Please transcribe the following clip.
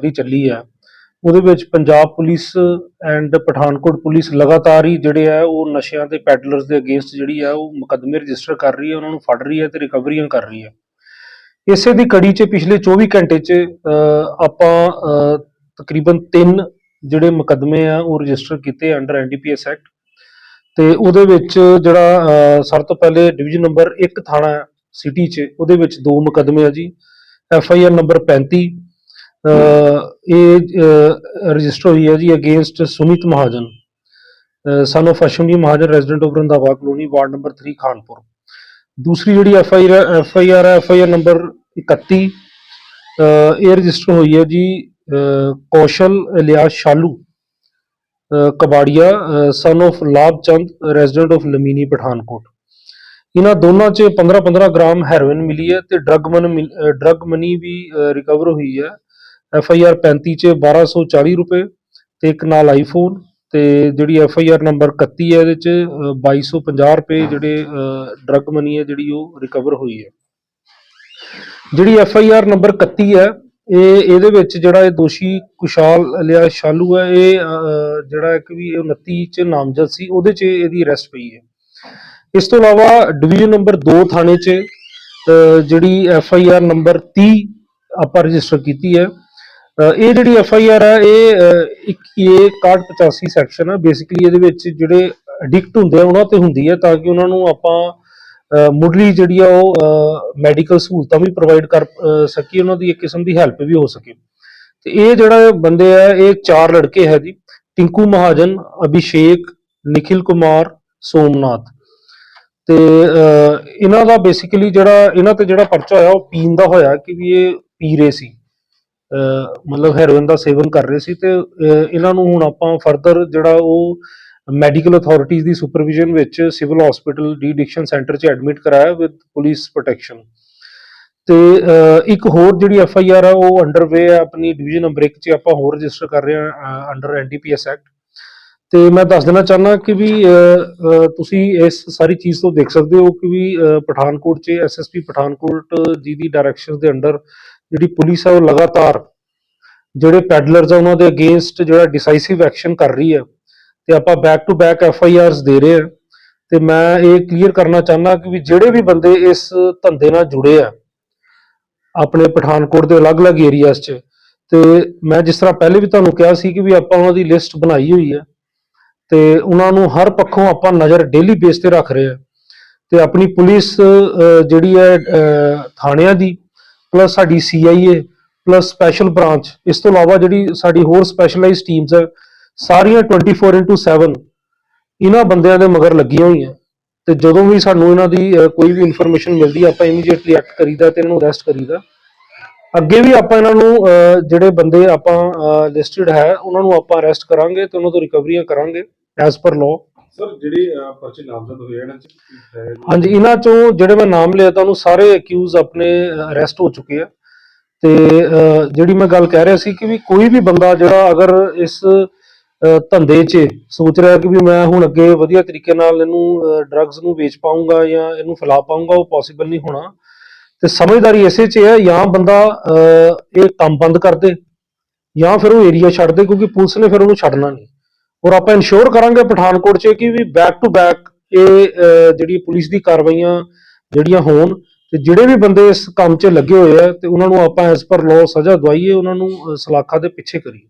ਦੀ ਚੱਲੀ ਹੈ ਉਹਦੇ ਵਿੱਚ Punjab police and Pathankot police ਲਗਾਤਾਰ ਹੀ ਜਿਹੜੇ ਆ ਉਹ ਨਸ਼ਿਆਂ ਦੇ ਪੈਡਲਰਸ ਦੇ ਅਗੇਂਸਟ ਜਿਹੜੀ ਆ ਉਹ ਮੁਕੱਦਮੇ ਰਜਿਸਟਰ ਕਰ ਰਹੀ ਹੈ ਉਹਨਾਂ ਨੂੰ ਫੜ ਰਹੀ ਹੈ ਤੇ ਰਿਕਵਰੀਆਂ ਕਰ ਰਹੀ ਹੈ ਇਸੇ ਦੀ ਕੜੀ 'ਚ ਪਿਛਲੇ 24 ਘੰਟੇ 'ਚ ਅਹ, ਆਪਾਂ ਅਹ, ਤਕਰੀਬਨ 3 ਜਿਹੜੇ ਮੁਕੱਦਮੇ ਆ ਉਹ ਰਜਿਸਟਰ ਕੀਤੇ ਅੰਡਰ ਐਨਡੀਪੀਐਸ ਐਕਟ ਤੇ ਉਹਦੇ ਵਿੱਚ ਜਿਹੜਾ ਅਹ, ਸਾਰਿਆਂ ਤੋਂ ਪਹਿਲੇ ਡਿਵੀਜ਼ਨ ਨੰਬਰ 1 ਥਾਣਾ ਸਿਟੀ 'ਚ ਉਹਦੇ ਵਿੱਚ ਦੋ ਮੁਕੱਦਮੇ ਆ ਜੀ। ਐਫ ਆਈ ਆਰ ਨੰਬਰ 35 ਇਹ ਰਜਿਸਟਰ ਹੋਈ ਹੈ ਜੀ against Sumit Mahajan. Son of Ashwani Mahajan resident of Randhawa colony ward number 3 Khanpur. ਦੂਸਰੀ ਜਿਹੜੀ F I R F I R F I R number 31 ਇਹ ਰਜਿਸਟਰ ਹੋਈ ਹੈ ਜੀ ਅਹ, ਕੌਸ਼ਲ Ilyas Shalu Kabaria son of Labh Chand resident of Lamini Pathankot. ਇਹਨਾਂ ਦੋਨਾਂ 'ਚ 15-15 gram heroin ਮਿਲੀ ਹੈ ਤੇ ਡਰੱਗ ਮਨ ਡਰੱਗ ਮਨੀ ਵੀ ਰਿਕਵਰ ਹੋਈ ਹੈ। ਐਫ ਆਈ ਆਰ 35 'ਚ 1240 ਰੁਪਏ ਤੇ ਇੱਕ ਨਾਲ ਆਈਫੋਨ ਤੇ ਜਿਹੜੀ ਐਫ ਆਈ ਆਰ ਨੰਬਰ 31 ਹੈ ਇਹਦੇ 'ਚ ਅਹ, 2250 ਰੁਪਏ ਜਿਹੜੇ ਡਰੱਗ ਮਨੀ ਹੈ ਜਿਹੜੀ ਉਹ ਰਿਕਵਰ ਹੋਈ ਹੈ। ਜਿਹੜੀ ਐਫ ਆਈ ਆਰ ਨੰਬਰ 31 ਹੈ ਇਹ ਇਹਦੇ ਵਿੱਚ ਜਿਹੜਾ ਇਹ ਦੋਸ਼ੀ ਕੁਸ਼ਾਲ ਲਿਆ ਸ਼ਾਲੂ ਹੈ ਇਹ ਜਿਹੜਾ ਇੱਕ ਵੀ ਇਹ 29 ਚ ਨਾਮਜ਼ਦ ਸੀ ਉਹਦੇ ਚ ਇਹਦੀ ਅਰੈਸਟ ਪਈ ਹੈ। ਇਸ ਤੋਂ ਇਲਾਵਾ ਡਿਵੀਜ਼ਨ ਨੰਬਰ 2 ਥਾਣੇ ਚ ਜਿਹੜੀ ਐਫ ਆਈ ਆਰ ਨੰਬਰ 30 ਆਪਾਂ ਰਜਿਸਟਰ ਕੀਤੀ ਹੈ ਇਹ ਜਿਹੜੀ ਐਫ ਆਈ ਆਰ ਹੈ ਇਹ ਅਹ, ਇੱਕ ਇਹ 6185 ਸੈਕਸ਼ਨ ਹੈ ਬੇਸਿਕਲੀ ਇਹਦੇ ਵਿੱਚ ਜਿਹੜੇ ਐਡਿਕਟ ਹੁੰਦੇ ਆ ਉਹਨਾਂ ਤੇ ਹੁੰਦੀ ਹੈ ਤਾਂ ਕਿ ਉਹਨਾਂ ਨੂੰ ਆਪਾਂ ਮੁੱਢਲੀ ਜਿਹੜੀ ਆ ਉਹ ਮੈਡੀਕਲ ਸਹੂਲਤਾਂ ਵੀ ਪ੍ਰੋਵਾਈਡ ਕਰ ਅਹ, ਸਕੀਏ ਉਹਨਾਂ ਦੀ ਇੱਕ ਕਿਸਮ ਦੀ ਹੈਲਪ ਵੀ ਹੋ ਸਕੇ। ਤੇ ਇਹ ਜਿਹੜਾ ਬੰਦੇ ਆ ਇਹ ਚਾਰ ਲੜਕੇ ਹੈ ਜੀ। ਟਿੰਕੂ ਮਹਾਜਨ ਅਭਿਸ਼ੇਕ ਨਿਖਿਲ ਕੁਮਾਰ ਸੋਮਨਾਥ। ਤੇ ਇਹਨਾਂ ਦਾ ਬੇਸਿਕਲੀ ਜਿਹੜਾ ਇਹਨਾਂ ਤੇ ਜਿਹੜਾ ਪਰਚਾ ਹੋਇਆ ਉਹ ਪੀਣ ਦਾ ਹੋਇਆ ਕਿ ਵੀ ਇਹ ਪੀ ਰਹੇ ਸੀ। ਮਤਲਬ ਹੈਰੋਇਨ ਦਾ ਸੇਵਨ ਕਰ ਰਹੇ ਸੀ ਤੇ ਇਹਨਾਂ ਨੂੰ ਹੁਣ ਆਪਾਂ ਫਰਦਰ ਜਿਹੜਾ ਉਹ ਮੈਡੀਕਲ ਅਥਾਰਟੀਜ਼ ਦੀ ਸੁਪਰਵਿਜ਼ਨ ਵਿੱਚ civil hospital de addiction centre 'ਚ ਐਡਮਿਟ ਕਰਾਇਆ ਵਿਦ ਪੁਲਿਸ ਪ੍ਰੋਟੈਕਸ਼ਨ ਤੇ ਇੱਕ ਹੋਰ ਜਿਹੜੀ ਐਫ ਆਈ ਆਰ ਆ, ਉਹ ਅੰਡਰਵੇ ਆ ਆਪਣੀ ਡਿਵੀਜ਼ਨ ਨੰਬਰ 1 'ਚ ਆਪਾਂ ਹੋਰ ਰਜਿਸਟਰ ਕਰ ਰਹੇ ਹਾਂ ਅੰਡਰ ਐਨਡੀਪੀਐਸ ਐਕਟ ਤੇ ਮੈਂ ਦੱਸ ਦੇਣਾ ਚਾਹੁੰਦਾ ਕਿ ਵੀ ਤੁਸੀਂ ਇਸ ਸਾਰੀ ਚੀਜ਼ ਤੋਂ ਦੇਖ ਸਕਦੇ ਹੋ ਕਿ ਵੀ ਪਠਾਨਕੋਟ 'ਚ ਐਸਐਸਪੀ ਪਠਾਨਕੋਟ ਜੀ ਦੀ ਡਾਇਰੈਕਸ਼ਨਸ ਦੇ ਅੰਡਰ ਜਿਹੜੀ ਪੁਲਿਸ ਹੈ ਉਹ ਲਗਾਤਾਰ ਜਿਹੜੇ ਪੈਡਲਰਸ ਆ, ਉਹਨਾਂ ਦੇ ਅਗੇਂਸਟ ਜਿਹੜਾ ਡਿਸਾਈਸਿਵ ਐਕਸ਼ਨ ਕਰ ਰਹੀ ਹੈ ਤੇ ਆਪਾਂ back to back F I Rs ਦੇ ਰਹੇ ਆ। ਤੇ ਮੈਂ ਇਹ ਕਲੀਅਰ ਕਰਨਾ ਚਾਹੁੰਦਾ ਕਿ ਵੀ ਜਿਹੜੇ ਵੀ ਬੰਦੇ ਇਸ ਧੰਦੇ ਨਾਲ ਜੁੜੇ ਆ, ਆਪਣੇ ਪਠਾਨਕੋਟ ਦੇ ਅਲੱਗ-ਅਲੱਗ ਏਰੀਆਜ਼ 'ਚ, ਤੇ ਮੈਂ ਜਿਸ ਤਰ੍ਹਾਂ ਪਹਿਲੇ ਵੀ ਤੁਹਾਨੂੰ ਕਿਹਾ ਸੀ ਕਿ ਵੀ ਆਪਾਂ ਉਹਨਾਂ ਦੀ ਲਿਸਟ ਬਣਾਈ ਹੋਈ ਹੈ ਤੇ ਉਹਨਾਂ ਨੂੰ ਹਰ ਪੱਖੋਂ ਆਪਾਂ ਨਜ਼ਰ ਡੇਲੀ ਬੇਸ ਤੇ ਰੱਖ ਰਹੇ ਆ। ਤੇ ਆਪਣੀ ਪੁਲਿਸ ਜਿਹੜੀ ਹੈ ਥਾਣਿਆਂ ਦੀ ਪਲੱਸ ਸਾਡੀ ਸੀਆਈਏ ਪਲੱਸ ਸਪੈਸ਼ਲ ਬ੍ਰਾਂਚ ਇਸ ਤੋਂ ਇਲਾਵਾ ਜਿਹੜੀ ਸਾਡੀ ਹੋਰ ਸਪੈਸ਼ਲਾਈਜ਼ਡ ਟੀਮਸ ਹੈ ਸਾਰੀਆਂ 24/7 ਇਹਨਾਂ ਬੰਦਿਆਂ ਦੇ ਮਗਰ ਲੱਗੀਆਂ ਹੋਈਆਂ। ਤੇ ਜਦੋਂ ਵੀ ਸਾਨੂੰ ਇਹਨਾਂ ਦੀ ਕੋਈ ਵੀ ਇਨਫੋਰਮੇਸ਼ਨ ਮਿਲਦੀ ਆਪਾਂ ਇਮੀਡੀਏਟਲੀ ਐਕਟ ਕਰੀਦਾ ਤੇ ਇਹਨਾਂ ਨੂੰ ਅਰੈਸਟ ਕਰੀਦਾ। ਅੱਗੇ ਵੀ ਆਪਾਂ ਇਹਨਾਂ ਨੂੰ ਜਿਹੜੇ ਬੰਦੇ ਆਪਾਂ ਲਿਸਟਡ ਹੈ ਉਹਨਾਂ ਨੂੰ ਆਪਾਂ ਅਰੈਸਟ ਕਰਾਂਗੇ ਤੇ ਉਹਨਾਂ ਤੋਂ ਰਿਕਵਰੀਆਂ ਕਰਾਂਗੇ ਐਸ ਪਰ ਲਾਅ ਸਰ ਜਿਹੜੀ ਪਰਚੇ ਨਾਮਜ਼ਦ ਹੋਏ ਇਹਨਾਂ ਚ? ਹਾਂਜੀ ਇਹਨਾਂ ਚੋਂ ਜਿਹੜੇ ਮੈਂ ਨਾਮ ਲਿਆ ਤੁਹਾਨੂੰ ਸਾਰੇ ਅਕਿਊਜ਼ ਆਪਣੇ ਅਰੈਸਟ ਹੋ ਚੁੱਕੇ ਆ। ਤੇ ਜਿਹੜੀ ਮੈਂ ਗੱਲ ਕਹਿ ਰਿਹਾ ਸੀ ਕਿ ਵੀ ਕੋਈ ਵੀ ਬੰਦਾ ਜਿਹੜਾ ਅਗਰ ਇਸ ਧੰਦੇ 'ਚ ਸੋਚ ਰਿਹਾ ਕਿ ਵੀ ਮੈਂ ਹੁਣ ਅੱਗੇ ਵਧੀਆ ਤਰੀਕੇ ਨਾਲ ਇਹਨੂੰ ਡਰੱਗਸ ਨੂੰ ਵੇਚ ਪਾਉਂਗਾ ਜਾਂ ਇਹਨੂੰ ਫੈਲਾ ਪਾਉਂਗਾ ਉਹ ਪੋਸੀਬਲ ਨਹੀਂ ਹੋਣਾ। ਤੇ ਸਮਝਦਾਰੀ ਇਸੇ 'ਚ ਹੈ, ਜਾਂ ਬੰਦਾ ਇਹ ਕੰਮ ਬੰਦ ਕਰ ਦੇ, ਜਾਂ ਫਿਰ ਉਹ ਏਰੀਆ ਛੱਡ ਦੇ, ਕਿਉਂਕਿ ਪੁਲਿਸ ਨੇ ਫਿਰ ਉਹਨੂੰ ਛੱਡਣਾ ਨਹੀਂ। ਔਰ ਆਪਾਂ ਇਨਸ਼ੋਰ ਕਰਾਂਗੇ ਪਠਾਨਕੋਟ 'ਚ ਕਿ ਵੀ ਬੈਕ ਟੂ ਬੈਕ ਇਹ ਜਿਹੜੀ ਪੁਲਿਸ ਦੀ ਕਾਰਵਾਈਆਂ ਜਿਹੜੀਆਂ ਹੋਣ ਤੇ ਜਿਹੜੇ ਵੀ ਬੰਦੇ ਇਸ ਕੰਮ 'ਚ ਲੱਗੇ ਹੋਏ ਆ ਤੇ ਉਹਨਾਂ ਨੂੰ ਆਪਾਂ ਐਸ ਪਰ ਲਾਅ ਸਜ਼ਾ ਦਵਾਈਏ, ਉਹਨਾਂ ਨੂੰ ਸਲਾਖਾਂ ਦੇ ਪਿੱਛੇ ਕਰੀਏ।